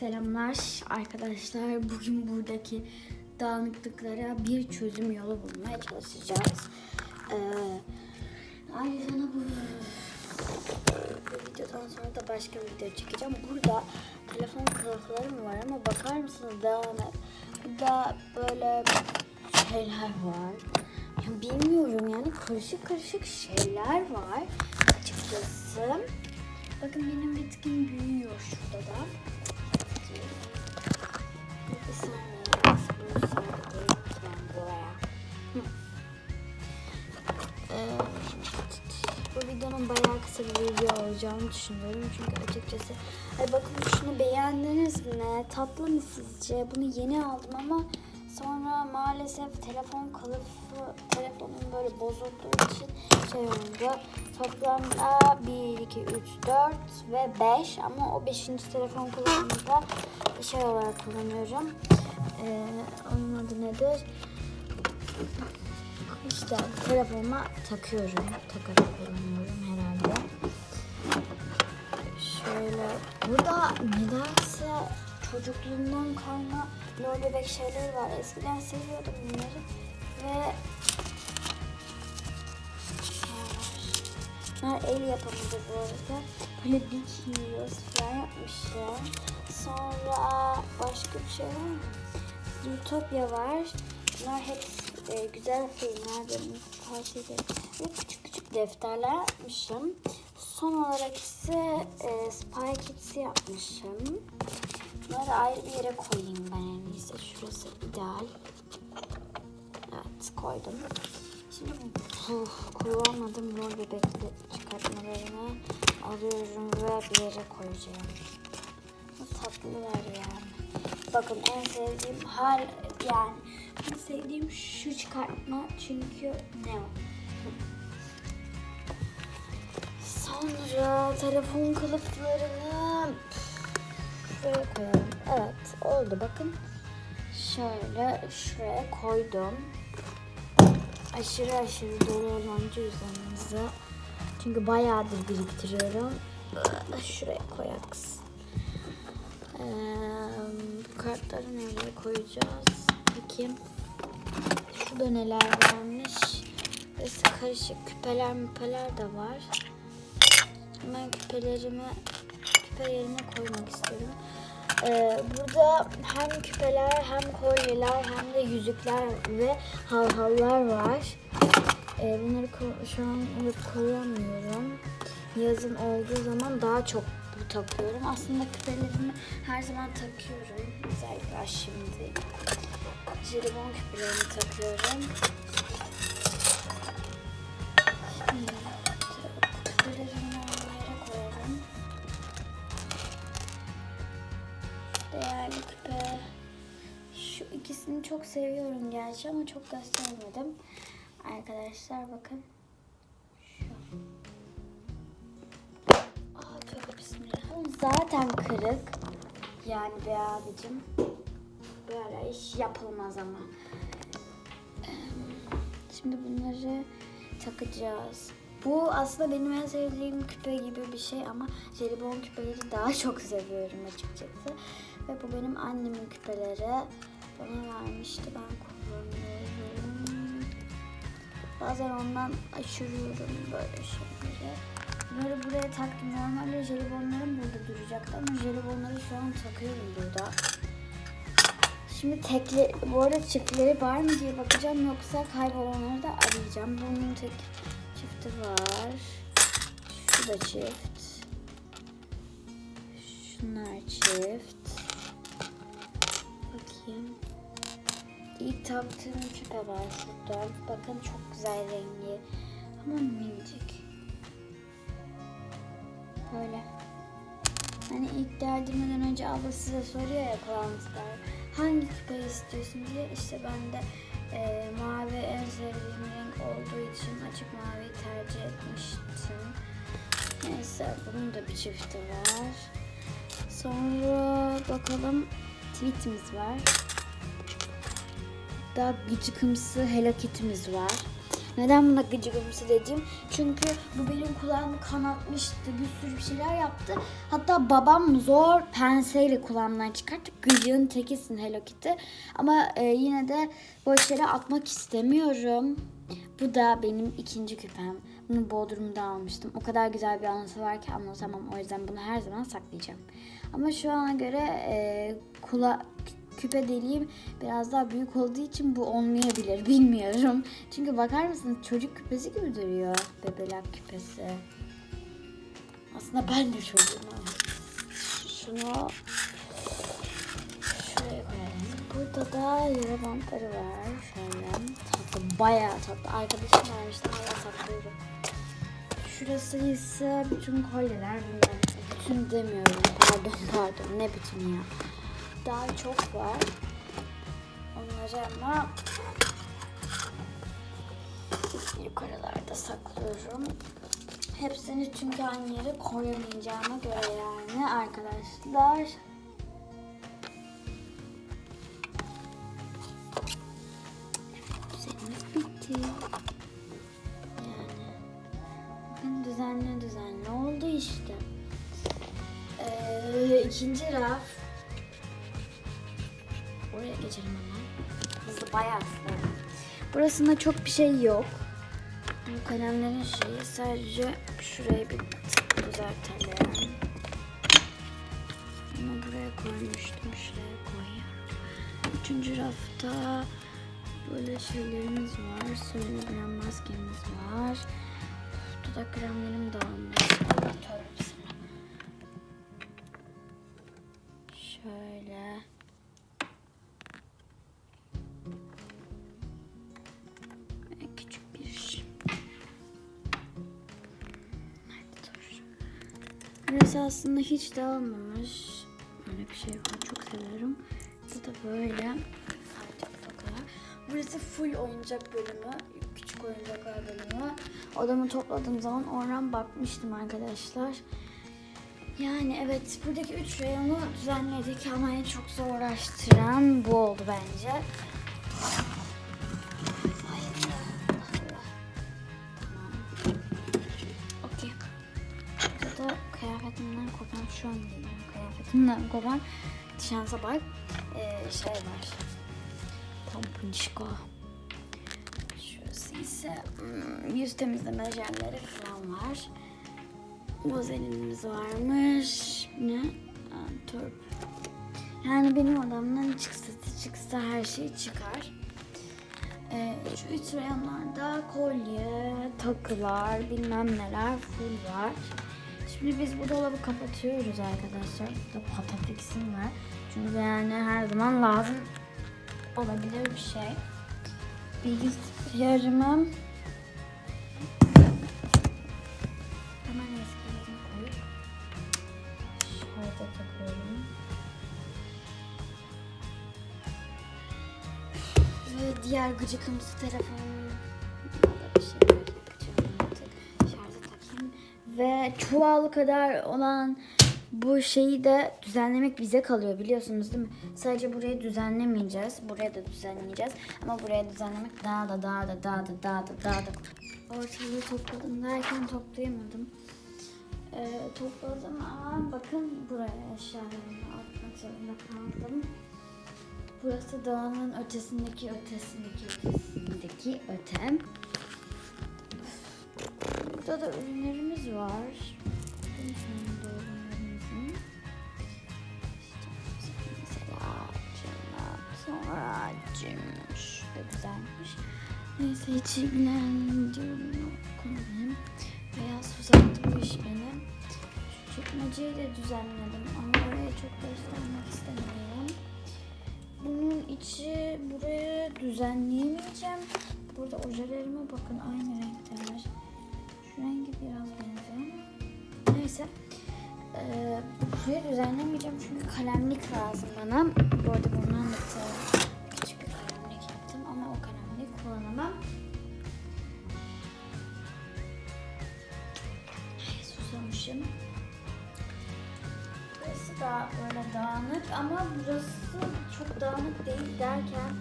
Selamlar arkadaşlar. Bugün buradaki dağınıklıklara bir çözüm yolu bulmaya çalışacağız. Ee, ayrıca bu, bu videodan sonra da başka bir video çekeceğim. Burada telefon kılıflarım var ama bakar mısınız dağınık. Burada böyle şeyler var. Ya bilmiyorum yani karışık karışık şeyler var açıkçası. Bakın benim bitkim büyüyor şurada da. Bu videonun bayağı kısa bir video olacağını düşünüyorum. Çünkü açıkçası ay bakın şunu beğendiniz mi? Tatlı mı sizce? Bunu yeni aldım ama sonra maalesef telefon kılıfı telefonum böyle bozulduğu için şey oldu. Toplamda 1, 2, 3, 4 ve 5 ama o 5. telefon kılıfını da şey olarak kullanıyorum. Ee, onun adı nedir? İşte telefonuma takıyorum. Takarak kullanıyorum herhalde. Şöyle burada nedense çocukluğumdan kalma lol bebek şeyleri var. Eskiden seviyordum bunları ve Bunlar el yapımıdır bu arada. Böyle Big Heroes falan yapmışlar. Sonra başka bir şey var mı? Zootopia var. Bunlar hep e, güzel filmler benim tavsiye ederim. Ve küçük küçük defterler yapmışım. Son olarak ise e, Spy Kids'i yapmışım. Bunları ayrı bir yere koyayım. İdeal. Evet koydum. Şimdi bu kullanmadığım rol bebekli çıkartmalarını alıyorum ve bir yere koyacağım. Tatlılar yani. Bakın en sevdiğim hal yani en sevdiğim şu çıkartma çünkü ne o? Sonra telefon kılıflarını şuraya koyalım. Evet oldu bakın. Şöyle şuraya koydum. Aşırı aşırı dolu olan cüzdanınızı. Çünkü bayağıdır biriktiriyorum. Şuraya koyarız. Ee, bu kartları nereye koyacağız? Bakayım. Şurada neler varmış. Burası karışık küpeler müpeler de var. Ben küpelerimi küpe yerine koymak istiyorum. Ee, burada hem küpeler hem kolyeler hem de yüzükler ve halhallar var. Ee, bunları şu an koyamıyorum. Yazın olduğu zaman daha çok bu takıyorum. Aslında küpelerimi her zaman takıyorum. Özellikle şimdi. Jelibon küpelerimi takıyorum. İkisini çok seviyorum gerçi ama çok göstermedim. Arkadaşlar bakın. Aa tövbe bismillah. Zaten kırık. Yani be abicim. Böyle iş yapılmaz ama. Şimdi bunları takacağız. Bu aslında benim en sevdiğim küpe gibi bir şey ama jelibon küpeleri daha çok seviyorum açıkçası. Ve bu benim annemin küpeleri. Bana vermişti ben kullanıyorum. Bazen ondan aşırıyorum böyle şeyleri. Bunları buraya taktım. Normalde jelibonlarım burada duracaktı ama jelibonları şu an takıyorum burada. Şimdi tekli, bu arada çiftleri var mı diye bakacağım yoksa kaybolanları da arayacağım. Bunun tek çifti var. Şu da çift. Şunlar çift. İlk taktığım küpe var şurada. Bakın çok güzel rengi. Ama minicik. Böyle. Hani ilk derdimden önce abla size soruyor ya kulağınızlar. Hangi küpeyi istiyorsun diye. İşte ben de e, mavi en sevdiğim renk olduğu için açık maviyi tercih etmiştim. Neyse bunun da bir çifti var. Sonra bakalım tweetimiz var. Daha gıcıkımsı Hello Kitty'miz var. Neden buna gıcıgımsı dedim? Çünkü bu benim kulağımı kanatmıştı. Bir sürü bir şeyler yaptı. Hatta babam zor penseyle kulağımdan çıkarttı. Gıcığın tekisin Hello Kitty. Ama e, yine de boş yere atmak istemiyorum. Bu da benim ikinci küpem. Bunu Bodrum'da almıştım. O kadar güzel bir anısı var ki anlatamam. O yüzden bunu her zaman saklayacağım. Ama şu ana göre e, kula küpe deliğim biraz daha büyük olduğu için bu olmayabilir. Bilmiyorum. Çünkü bakar mısınız çocuk küpesi gibi duruyor. Bebelak küpesi. Aslında ben de çocuğum. ama. Şunu şuraya koyalım. Burada da yara bantları var. Şöyle tatlı. Bayağı tatlı. Arkadaşım vermişti. Hala saklıyorum. Şurası ise bütün kolyeler bunlar. Bütün demiyorum. Pardon pardon. Ne bütün ya. Daha çok var. Onları ama yukarılarda saklıyorum. Hepsini çünkü aynı yere koyamayacağıma göre yani arkadaşlar. Üzerimiz bitti. Yani bakın düzenli düzenli oldu işte. Ee, ikinci raf. Geçelim hemen. Hızlı bayağı hızlı. Burasında çok bir şey yok. Bu kalemlerin şeyi sadece şurayı bir tık düzeltelim. Bunu buraya koymuştum. Şuraya koyuyorum. Üçüncü rafta böyle şeylerimiz var. Söylenebilen maskemiz var. Dudak kremlerim dağılmış. Tövbe Burası aslında hiç dağılmamış. Böyle bir şey var. Çok seviyorum. Bu da böyle. Burası full oyuncak bölümü. Küçük oyuncaklar bölümü. Odamı topladığım zaman oradan bakmıştım arkadaşlar. Yani evet buradaki üç reyonu düzenledik ama en çok zorlaştıran bu oldu bence. Kıyafetimden kopan şansa bak. Ee, şey var. Pompunişko. Şurası ise hmm, yüz temizleme jelleri falan var. Vazelinimiz varmış. Ne? Turp. Yani benim odamdan çıksa çıksa her şey çıkar. Ee, şu üç reyonlarda kolye, takılar, bilmem neler full var. Şimdi biz bu dolabı kapatıyoruz arkadaşlar. Burada patafixim var. Çünkü yani her zaman lazım olabilir bir şey. Bilgisayarımı hemen eski yerine koyup şöyle takıyorum. Ve diğer gıcıkımsı telefonum Ve çuval kadar olan bu şeyi de düzenlemek bize kalıyor biliyorsunuz değil mi? Sadece burayı düzenlemeyeceğiz. Buraya da düzenleyeceğiz. Ama buraya düzenlemek daha da daha da daha da daha da daha da ortalığı topladım derken toplayamadım. Ee, topladım ama bakın buraya eşyalarımı atmak zorunda kaldım. Burası dağının ötesindeki ötesindeki ötesindeki öte. Burada da ürünlerimiz var. Sonra cimmiş. Da güzelmiş. Neyse hiç ilgilendiğim yok. Konuyu. Beyaz uzattı bu iş beni. Şu çekmeceyi de düzenledim ama oraya çok göstermek istemiyorum. Bunun içi buraya düzenleyemeyeceğim. Burada ojelerime bakın aynı renkteler. Rengi biraz benziyor. Neyse. Ee, buraya düzenlemeyeceğim çünkü kalemlik lazım bana. Bu arada bundan da küçük bir kalemlik yaptım ama o kalemliği kullanamam. Susamışım. Burası da böyle dağınık ama burası çok dağınık değil derken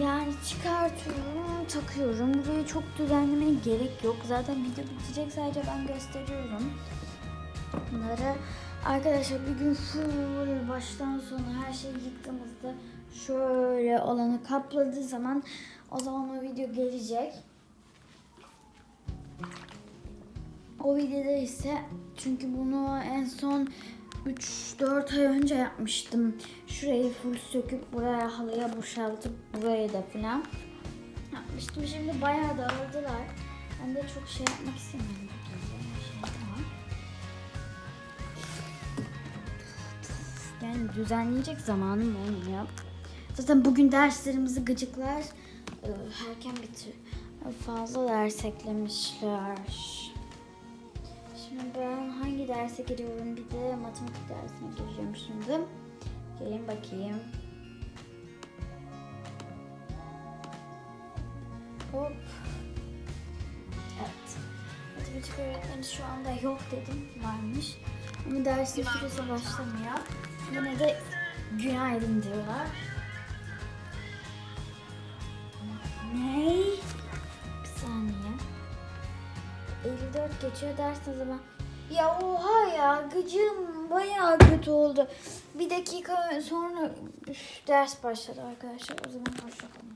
Yani çıkartıyorum, takıyorum. Burayı çok düzenlemeye gerek yok. Zaten video bitecek sadece ben gösteriyorum. Bunları arkadaşlar bir gün full baştan sona her şeyi yıktığımızda şöyle alanı kapladığı zaman o zaman o video gelecek. O videoda ise çünkü bunu en son 3-4 ay önce yapmıştım. Şurayı full söküp buraya halıya boşaltıp burayı da falan yapmıştım. Şimdi bayağı dağıldılar. Ben de çok şey yapmak istemiyorum. Yani düzenleyecek zamanım olmuyor. Zaten bugün derslerimizi gıcıklar e, erken bitir. Fazla ders eklemişler. Şimdi ben hangi derse giriyorum? Bir de matematik dersine gireceğim şimdi. Gelin bakayım. Hop. Evet. Matematik öğretmeni şu anda yok dedim. Varmış. Ama dersin süresi başlamıyor. Yine de günaydın diyorlar. Ne? Bir saniye. 54 geçiyor ders ne zaman? Ya oha ya gıcığım bayağı kötü oldu. Bir dakika sonra üf, ders başladı arkadaşlar. O zaman hoşçakalın.